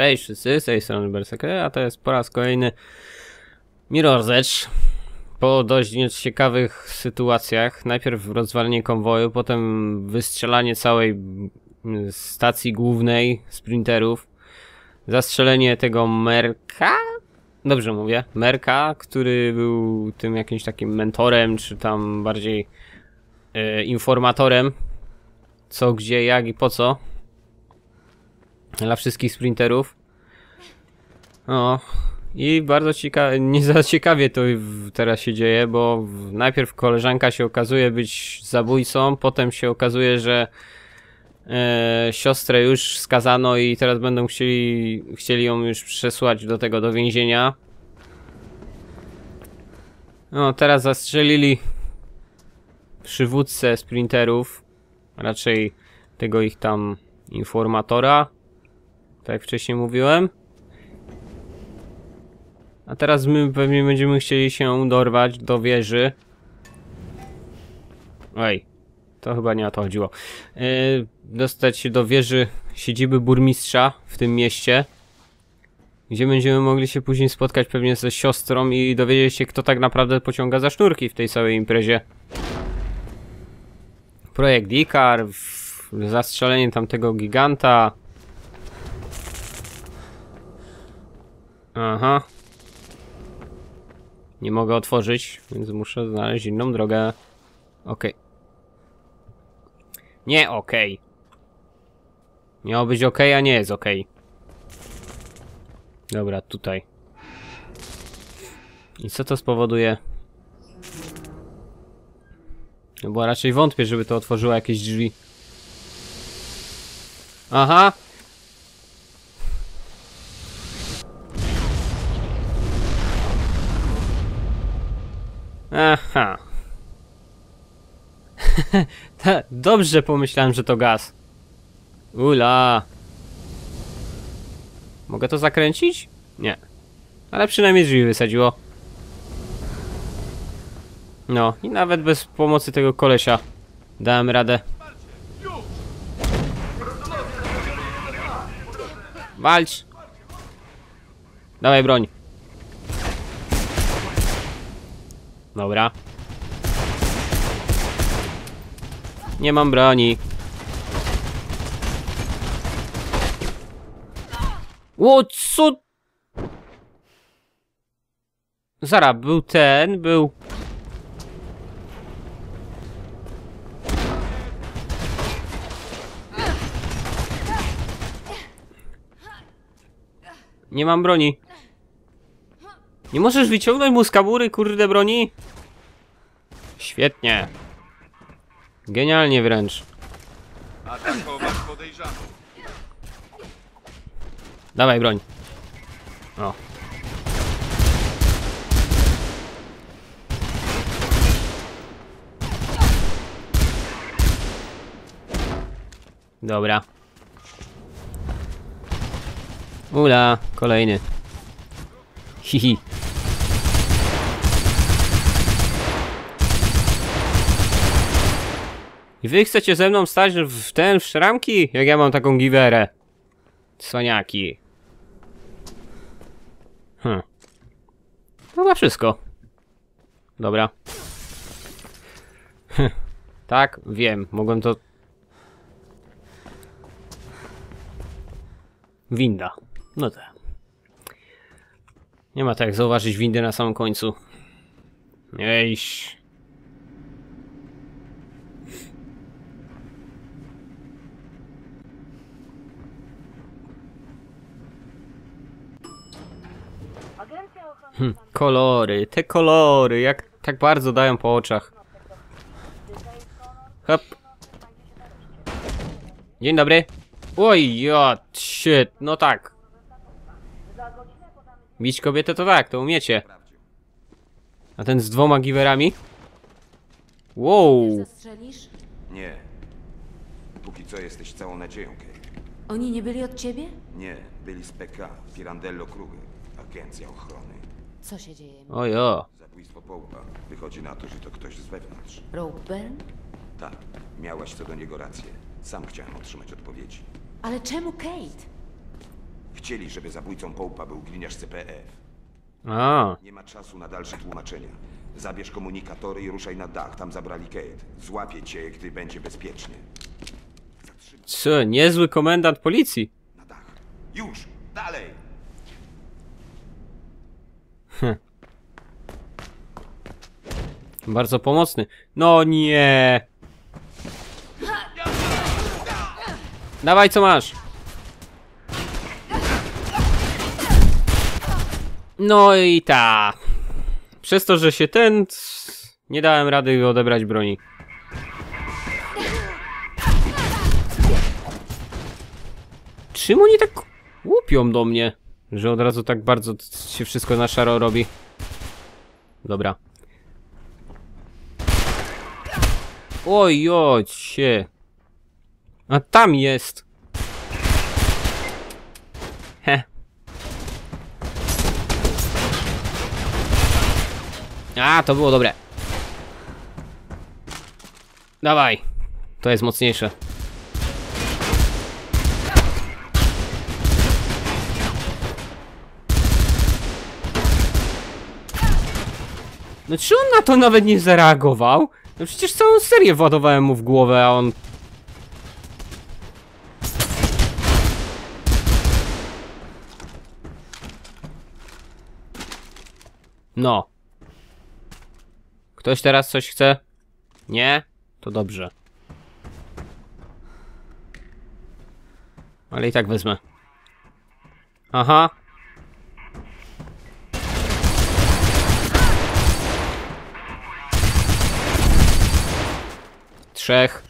Cześć wszyscy, z tej strony Berserker, a to jest po raz kolejny Mirror's Edge. Po dość nieciekawych sytuacjach, najpierw rozwalenie konwoju, potem wystrzelanie całej mm, stacji głównej sprinterów, zastrzelenie tego Merka, dobrze mówię, Merka, który był tym jakimś takim mentorem, czy tam bardziej e, informatorem, co, gdzie, jak i po co dla wszystkich sprinterów. O, i bardzo ciekawe, nie za ciekawie to teraz się dzieje, bo najpierw koleżanka się okazuje być zabójcą, potem się okazuje, że e, siostrę już skazano i teraz będą chcieli, chcieli ją już przesłać do tego, do więzienia. No, teraz zastrzelili przywódcę sprinterów, raczej tego ich tam informatora, tak jak wcześniej mówiłem. A teraz my pewnie będziemy chcieli się dorwać do wieży. Oj, to chyba nie o to chodziło. Yy, dostać się do wieży siedziby burmistrza w tym mieście. Gdzie będziemy mogli się później spotkać pewnie ze siostrą i dowiedzieć się, kto tak naprawdę pociąga za sznurki w tej całej imprezie. Projekt Ikar, zastrzelenie tamtego giganta. Aha. Nie mogę otworzyć, więc muszę znaleźć inną drogę. Okej. Nie okej. Miało być ok, a nie jest ok. Dobra, tutaj. I co to spowoduje? No bo raczej wątpię, żeby to otworzyło jakieś drzwi. Aha! Aha. Dobrze pomyślałem, że to gaz. Ula. Mogę to zakręcić? Nie. Ale przynajmniej drzwi wysadziło. No, i nawet bez pomocy tego kolesia dałem radę. Walcz! Dawaj broń. Dobra. Nie mam broni. O, co? Zara, był ten, był... Nie mam broni. Nie możesz wyciągnąć mu z kabury, kurde, broni? Świetnie. Genialnie wręcz. Atakować podejrzaną. Dawaj broń. O. Dobra. Ula, kolejny. Hihi. I wy chcecie ze mną stać w ten w szramki? Jak ja mam taką giwerę? Cwaniaki. Hmm. To chyba wszystko. Dobra. Hm. tak, wiem. Mogłem to... Winda. No tak. Nie ma tak zauważyć windy na samym końcu. Ejś. Hm, kolory, te kolory, jak tak bardzo dają po oczach. Hop. Dzień dobry. Oj, ja, shit, no tak. Bić kobietę to tak, to umiecie. A ten z dwoma giwerami? Wow. Nie. Póki co jesteś całą nadzieją. Oni nie byli od ciebie? Nie, byli z PK, Pirandello Kruger, agencja ochrony. Co się dzieje? Ojo. Zabójstwo Połpa. Wychodzi na to, że to ktoś z wewnątrz. Ropeburn? Tak, miałaś co do niego rację. Sam chciałem otrzymać odpowiedzi. Ale czemu Kate? Chcieli, żeby zabójcą Połpa był gliniarz CPF. A, Nie ma czasu na dalsze tłumaczenia. Zabierz komunikatory i ruszaj na dach. Tam zabrali Kate. Złapię cię, gdy będzie bezpiecznie. co, niezły komendant policji. Na dach. Już! Dalej! Bardzo pomocny. No nie. Dawaj, co masz? No i ta. Przez to, że się ten... Nie dałem rady odebrać broni. Czym oni tak łupią do mnie? Że od razu tak bardzo się wszystko na szaro robi. Dobra. Oj, oj, się. A tam jest. He. A, to było dobre. Dawaj. To jest mocniejsze. No czy on na to nawet nie zareagował? No przecież całą serię władowałem mu w głowę, a on... No. Ktoś teraz coś chce? Nie? To dobrze. Ale i tak wezmę. Aha. Trzech.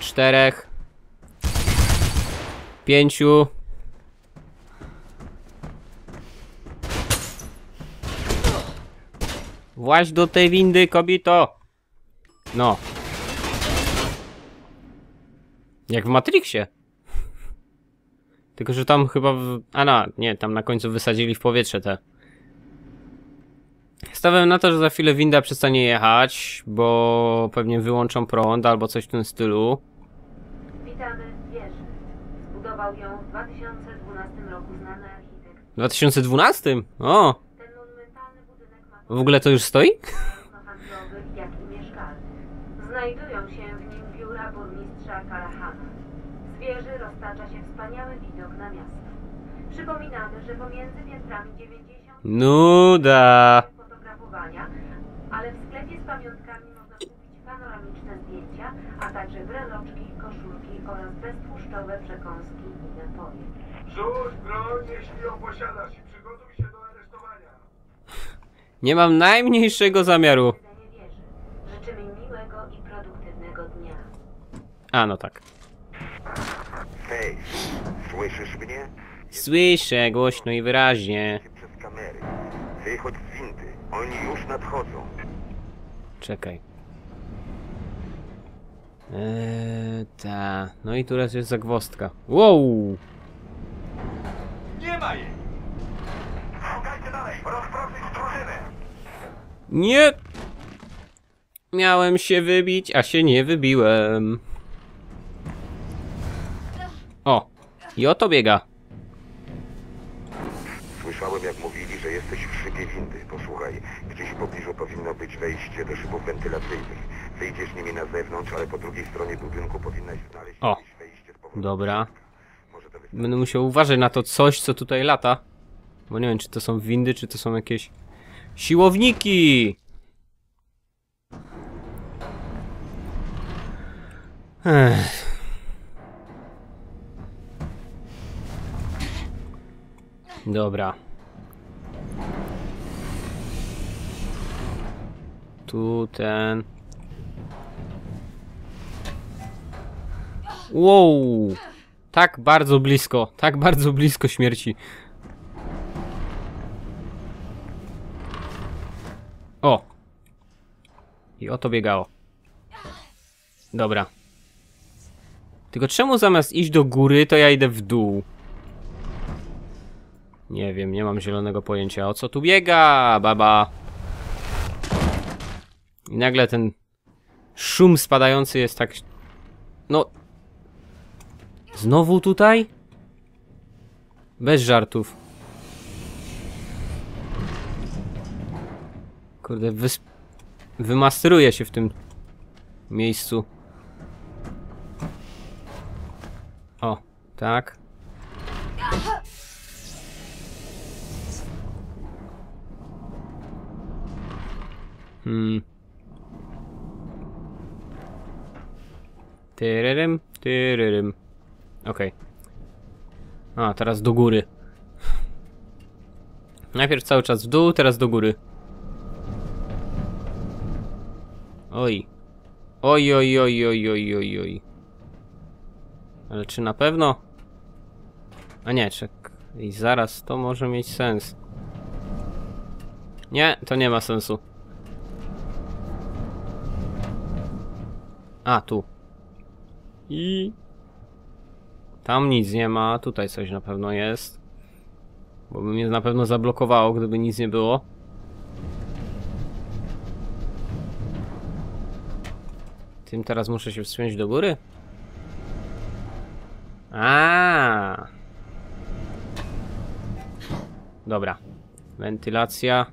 Czterech. Pięciu. Właź do tej windy, kobito! No. Jak w Matrixie. Tylko, że tam chyba w... A no, nie, tam na końcu wysadzili w powietrze te... Stawiam na to, że za chwilę winda przestanie jechać, bo pewnie wyłączą prąd albo coś w tym stylu. Witamy w wieży. Zbudował ją w 2012 roku znany architekt. W 2012? O! Ten monumentalny budynek ma W ogóle to już stoi? jak i mieszkalny. Znajdują się w nim biura burmistrza Kalahana. Z wieży roztacza się wspaniały widok na miasto. Przypominamy, że pomiędzy piętrami 90 Nuda! Ale w sklepie z pamiątkami można kupić panoramiczne zdjęcia, a także breloczki, koszulki oraz beztłuszczowe przekąski i napoje. Rzuć broń, jeśli ją posiadasz i przygotuj się do aresztowania. Nie mam najmniejszego zamiaru. Życzymy miłego i produktywnego dnia. A, no tak. Hej, słyszysz mnie? Słyszę głośno i wyraźnie. Wychodź. Oni już nadchodzą. Czekaj. Eee, ta. No i teraz jest zagwozdka. Wow! Nie ma jej! Szukajcie dalej! Rozproszyć drużynę! Nie! Miałem się wybić, a się nie wybiłem. O! I oto biega. Słyszałem, jak mówili, że jesteś w szybie windy. Posłuchaj, gdzieś w pobliżu powinno być wejście do szybów wentylacyjnych. Wyjdziesz nimi na zewnątrz, ale po drugiej stronie budynku powinnaś znaleźć O. wejście powrotem. Dobra. Będę musiał uważać na to coś, co tutaj lata. Bo nie wiem, czy to są windy, czy to są jakieś siłowniki. Ech. Dobra. Tu ten. Wow! Tak bardzo blisko, tak bardzo blisko śmierci. O! I o to biegało. Dobra. Tylko czemu zamiast iść do góry, to ja idę w dół? Nie wiem, nie mam zielonego pojęcia. O co tu biega, baba? I nagle ten szum spadający jest tak... No, Znowu tutaj? Bez żartów. Kurde, wys... wymasteruję się w tym miejscu. O, tak. Hmm. Tyryrym, tyryrym. Okej. A, teraz do góry. Najpierw cały czas w dół, teraz do góry. Oj. Oj, oj, oj, oj, oj, oj, oj. Ale czy na pewno? A nie, czek. I zaraz to może mieć sens. Nie, to nie ma sensu. A, tu. I... Tam nic nie ma, tutaj coś na pewno jest. Bo by mnie na pewno zablokowało, gdyby nic nie było. Tym teraz muszę się wspiąć do góry? A. Dobra. Wentylacja.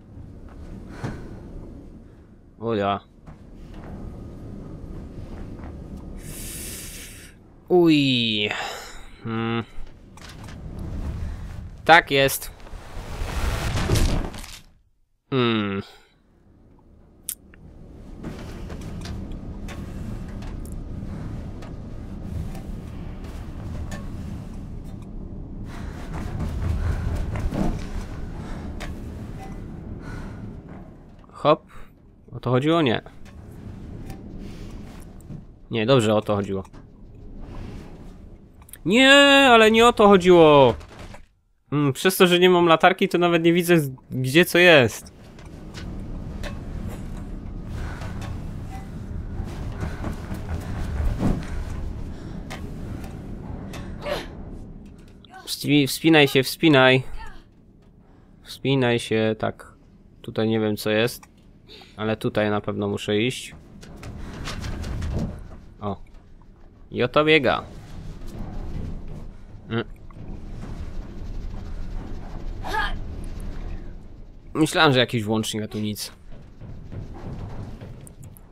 O Uj. Hmm. Tak jest. Hmm. Hop. O to chodziło? Nie. Nie, dobrze o to chodziło. Nie, ale nie o to chodziło. Mm, przez to, że nie mam latarki, to nawet nie widzę, gdzie co jest. Wspi- Wspinaj się, wspinaj. Wspinaj się, tak. Tutaj nie wiem co jest. Ale tutaj na pewno muszę iść. O. I oto biega. Myślałem, że jakiś włącznik, a tu nic.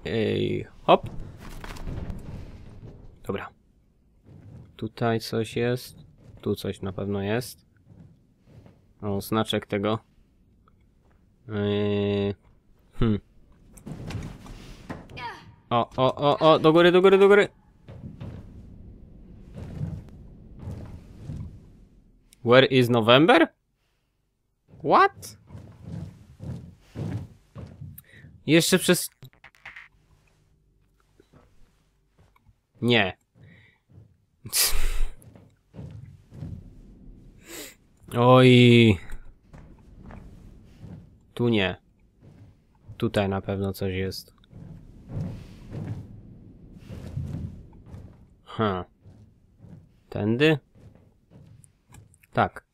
Ej, hop. Dobra. Tutaj coś jest. Tu coś na pewno jest. O, znaczek tego. Yy... Hmm. O, o, o, o, do góry, do góry, do góry. Where is November? What? Jeszcze przez... Nie. Oj. Tu nie. Tutaj na pewno coś jest. Ha. Tędy? Tak.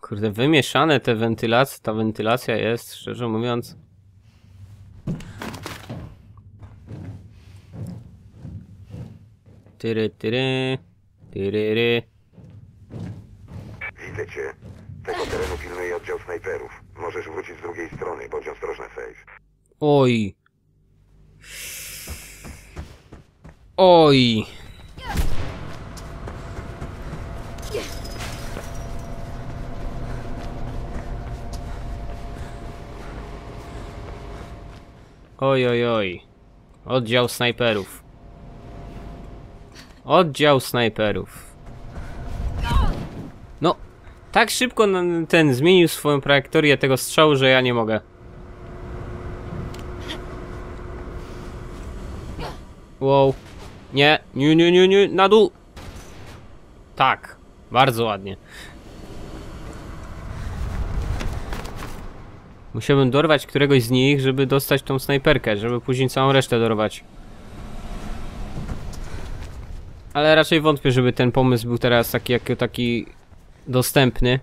Kurde, wymieszane te wentylacje, ta wentylacja jest, szczerze mówiąc. Tyry, tyry, tyryry. Widzę cię. Tego terenu pilnuje oddział snajperów. Możesz wrócić z drugiej strony, bądź ostrożny, Faith. Oj. Oj. Oj, oj, oj. Oddział snajperów. Oddział snajperów. No, tak szybko ten zmienił swoją trajektorię tego strzału, że ja nie mogę. Wow. Nie, nie, nie, nie, nie, na dół. Tak, bardzo ładnie. Musiałbym dorwać któregoś z nich, żeby dostać tą snajperkę, żeby później całą resztę dorwać. Ale raczej wątpię, żeby ten pomysł był teraz taki, jak, taki dostępny.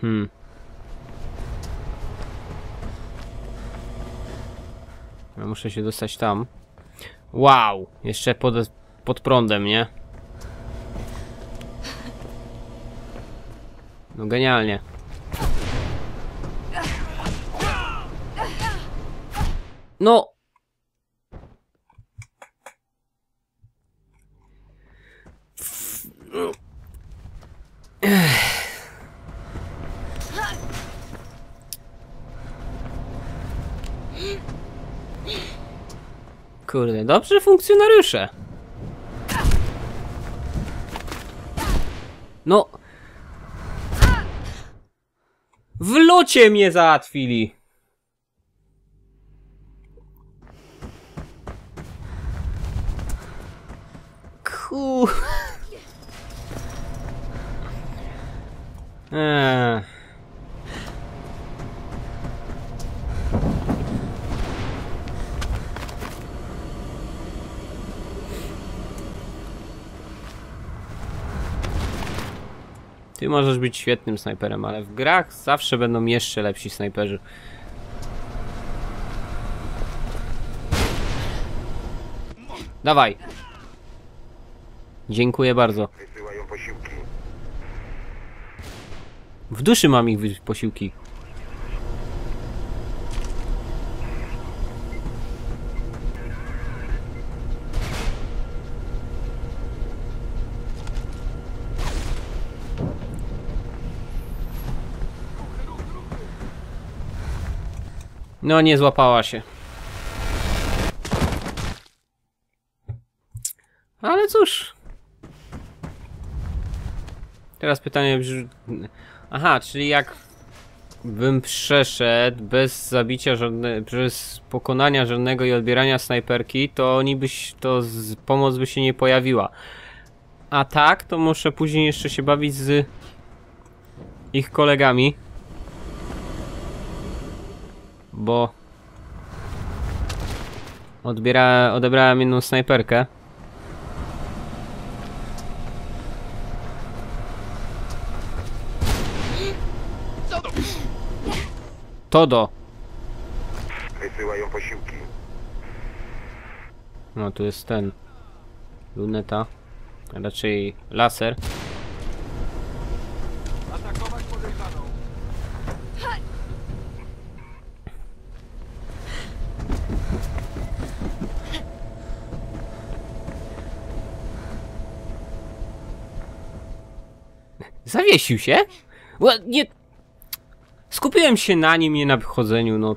Hmm. Ja muszę się dostać tam. Wow! Jeszcze pod, pod prądem, nie? No genialnie. No! Kurde, dobrze funkcjonariusze. No. W locie mnie załatwili. Ku. Eee. Ty możesz być świetnym snajperem, ale w grach zawsze będą jeszcze lepsi snajperzy. Dawaj. Dziękuję bardzo. Wysyłają posiłki. W duszy mam ich posiłki. No, nie złapała się. Ale cóż. Teraz pytanie brzmi... Aha, czyli jak bym przeszedł bez zabicia żadne, bez pokonania żadnego i odbierania snajperki, to oni byś, to z, pomoc by się nie pojawiła. A tak, to muszę później jeszcze się bawić z ich kolegami. Bo odbiera, odebrałem jedną snajperkę. Todo. Wysyłają posiłki. No tu jest ten. Luneta. A raczej laser. Atakować podejrzaną. Zawiesił się? Nie. Skupiłem się na nim, nie na wychodzeniu, no.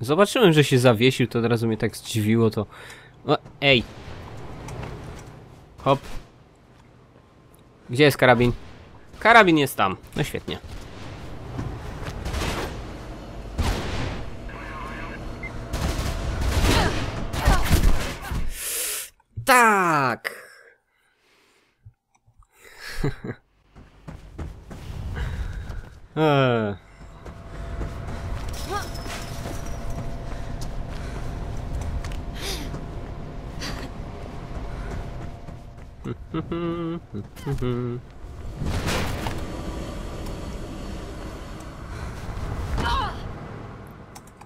Zobaczyłem, że się zawiesił, to od razu mnie tak zdziwiło, to... O, ej! Hop. Gdzie jest karabin? Karabin jest tam. No świetnie. Tak! Eee.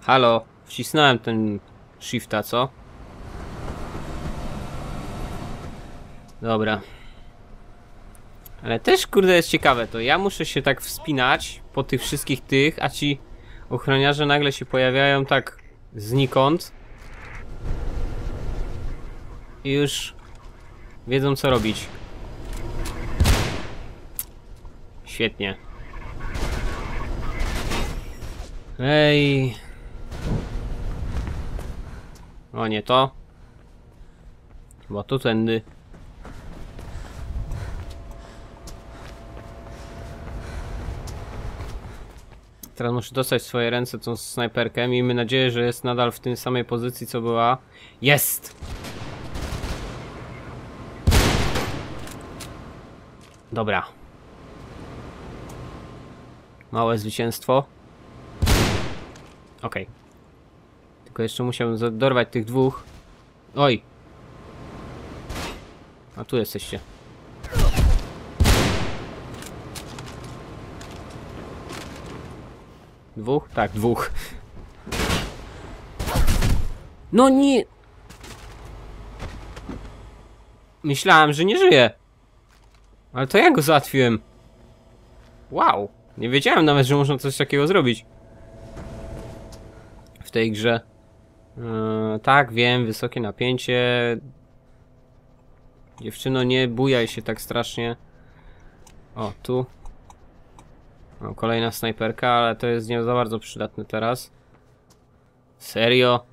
Halo, wcisnąłem ten shifta, co? Dobra. Ale też kurde jest ciekawe to. Ja muszę się tak wspinać po tych wszystkich tych, a ci ochroniarze nagle się pojawiają tak znikąd. I już wiedzą co robić. Świetnie. Ej. O nie to. Chyba tu tędy. Teraz muszę dostać w swoje ręce tą snajperkę. Miejmy nadzieję, że jest nadal w tej samej pozycji, co była. Jest! Dobra. Małe zwycięstwo. Okej. Tylko jeszcze musiałem dorwać tych dwóch. Oj! A tu jesteście. Dwóch? Tak, dwóch. No nie... Myślałem, że nie żyje. Ale to ja go załatwiłem. Wow. Nie wiedziałem nawet, że można coś takiego zrobić. W tej grze. Eee, tak, wiem, wysokie napięcie. Dziewczyno, nie bujaj się tak strasznie. O, tu. O, kolejna snajperka, ale to jest nie za bardzo przydatne teraz. Serio?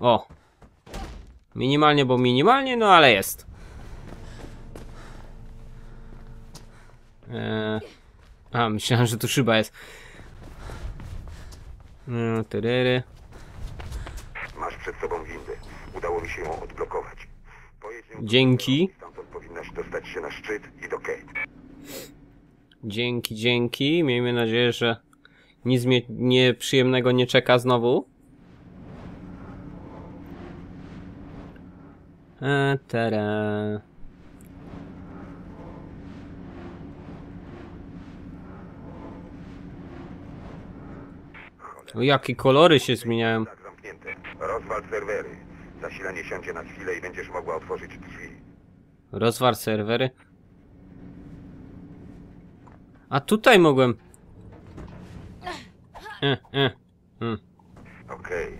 O. Minimalnie, bo minimalnie, no ale jest. Eee. A, myślałem, że tu szyba jest. No, tyryry. Masz przed sobą windę. Udało mi się ją odblokować. Dzięki. Dostać się na szczyt i do Kate. Dzięki, dzięki. Miejmy nadzieję, że nic mnie nieprzyjemnego nie czeka znowu. E, tere. O, jakie kolory się zmieniają. Rozwal serwery. Zasilanie siądzie na chwilę i będziesz mogła otworzyć. Rozwar serwery. A tutaj mogłem. E, e. Mm. Okej.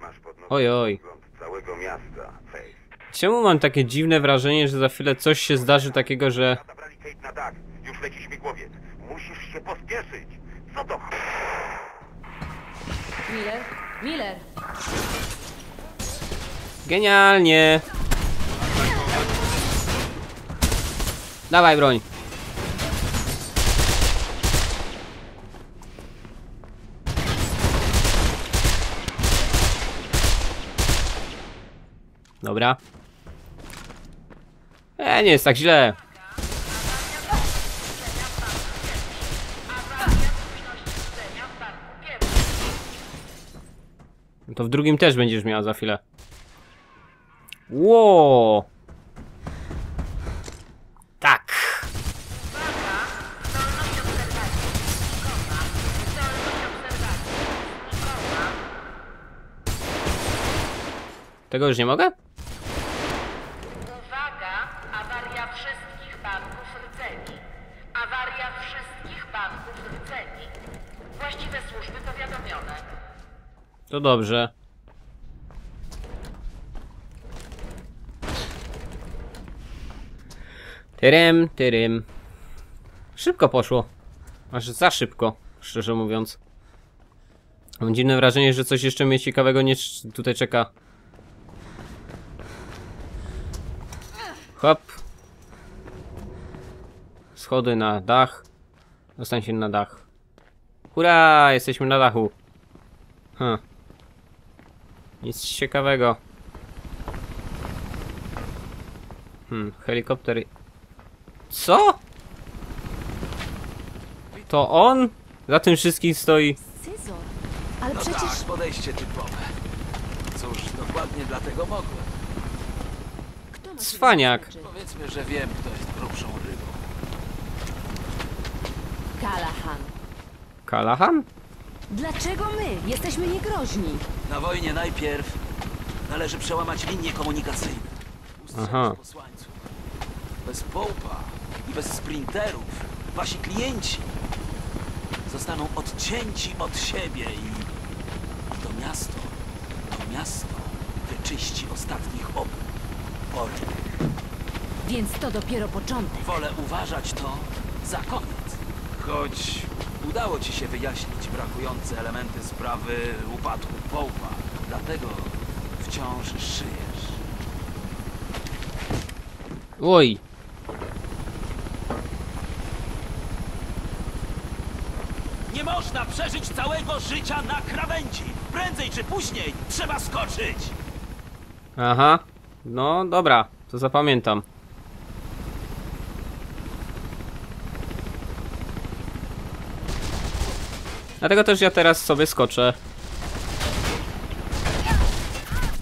Masz pod nosem Oj, oj. całego miasta, Faith. Czemu mam takie dziwne wrażenie, że za chwilę coś się zdarzy takiego, że... Zabrali Kate na dach. Już leci śmigłowiec. Musisz się pospieszyć. Co to? Miller? Miller! Genialnie! Dawaj broń. Dobra. E, nie jest tak źle. To w drugim też będziesz miała za chwilę. Ło! Tego już nie mogę? Uwaga! Awaria wszystkich banków rdzeni. Awaria wszystkich banków rdzeni. Właściwe służby powiadomione. To dobrze. Tyrym, tyrym. Szybko poszło. Aż za szybko, szczerze mówiąc. Mam dziwne wrażenie, że coś jeszcze mnie ciekawego nie tutaj czeka. Hop. Schody na dach. Dostań się na dach. Hurra! Jesteśmy na dachu. Huh. Nic ciekawego. Hmm, helikopter. Co? To on? Za tym wszystkim stoi. Scyzor! Ale No przecież... tak, podejście typowe. Cóż, dokładnie dlatego mogłem. Cwaniak. Powiedzmy, że wiem, kto jest grubszą rybą. Callahan. Kalahan? Dlaczego my? Jesteśmy niegroźni. Na wojnie najpierw należy przełamać linie komunikacyjne. Aha. posłańców. Bez połpa i bez sprinterów wasi klienci zostaną odcięci od siebie i to miasto, to miasto wyczyści ostatnich Więc to dopiero początek. Wolę uważać to za koniec. Choć udało ci się wyjaśnić brakujące elementy sprawy upadku Połpa, dlatego wciąż żyjesz. Oj. Nie można przeżyć całego życia na krawędzi. Prędzej czy później trzeba skoczyć. Aha. No dobra, to zapamiętam. Dlatego też ja teraz sobie skoczę.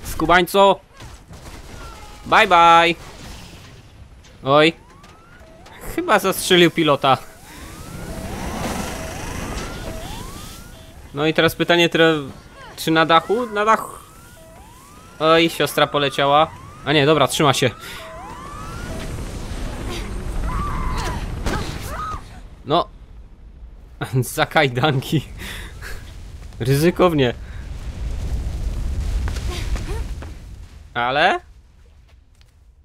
Skubańco! Bye bye! Oj. Chyba zastrzelił pilota. No i teraz pytanie, czy na dachu? Na dachu. Oj, siostra poleciała. A nie, dobra, trzyma się. No. Za kajdanki. Ryzykownie. Ale?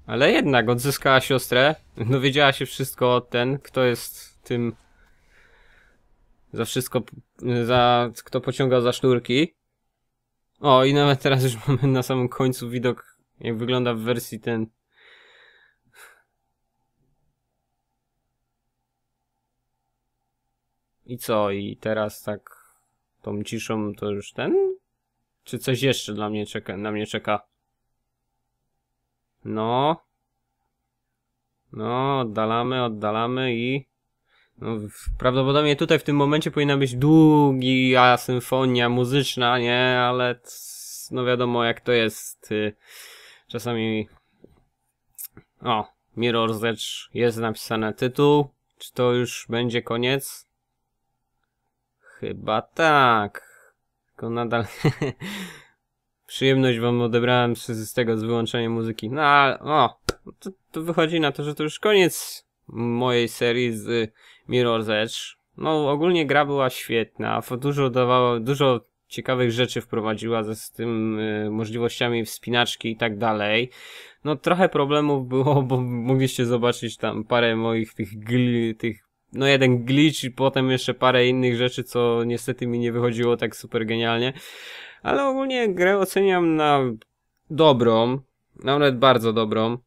Ale jednak odzyskała siostrę. Dowiedziała się wszystko o ten, kto jest tym. Za wszystko. Za. Kto pociąga za sznurki. O, i nawet teraz już mamy na samym końcu widok, jak wygląda w wersji ten. I co? I teraz tak tą ciszą to już ten? Czy coś jeszcze dla mnie czeka, na mnie czeka? No. No, oddalamy, oddalamy i... No, prawdopodobnie tutaj w tym momencie powinna być długa symfonia muzyczna, nie? Ale no wiadomo jak to jest. Czasami... O, Mirror's Edge jest napisane tytuł. Czy to już będzie koniec? Chyba tak. Tylko nadal... Przyjemność wam odebrałem z, tego z wyłączeniem muzyki. No ale, o, to, to wychodzi na to, że to już koniec mojej serii z Mirror's Edge. No ogólnie gra była świetna, dużo dawała, dużo ciekawych rzeczy wprowadziła ze z tym y, możliwościami wspinaczki i tak dalej. No trochę problemów było, bo mogliście zobaczyć tam parę moich tych gli, tych no jeden glitch i potem jeszcze parę innych rzeczy, co niestety mi nie wychodziło tak super genialnie. Ale ogólnie grę oceniam na dobrą, nawet bardzo dobrą.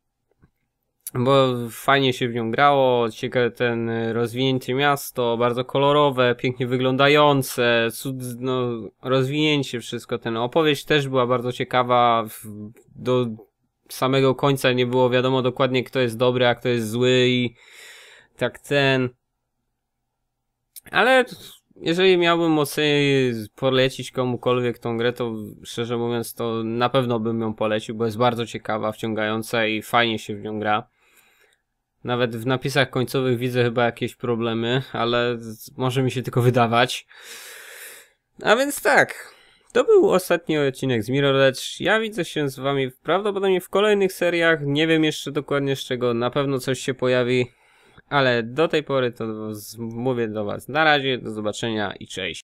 Bo fajnie się w nią grało, ciekawe ten y, rozwinięcie miasto, bardzo kolorowe, pięknie wyglądające, cud, no, rozwinięcie wszystko, ten opowieść też była bardzo ciekawa, do samego końca nie było wiadomo dokładnie kto jest dobry, a kto jest zły i tak ten. Ale jeżeli miałbym ocenić, polecić komukolwiek tą grę, to szczerze mówiąc, to na pewno bym ją polecił, bo jest bardzo ciekawa, wciągająca i fajnie się w nią gra. Nawet w napisach końcowych widzę chyba jakieś problemy, ale może mi się tylko wydawać. A więc tak. To był ostatni odcinek z Mirror Edge. Ja widzę się z wami prawdopodobnie w kolejnych seriach. Nie wiem jeszcze dokładnie z czego. Na pewno coś się pojawi. Ale do tej pory to mówię do was na razie. Do zobaczenia i cześć.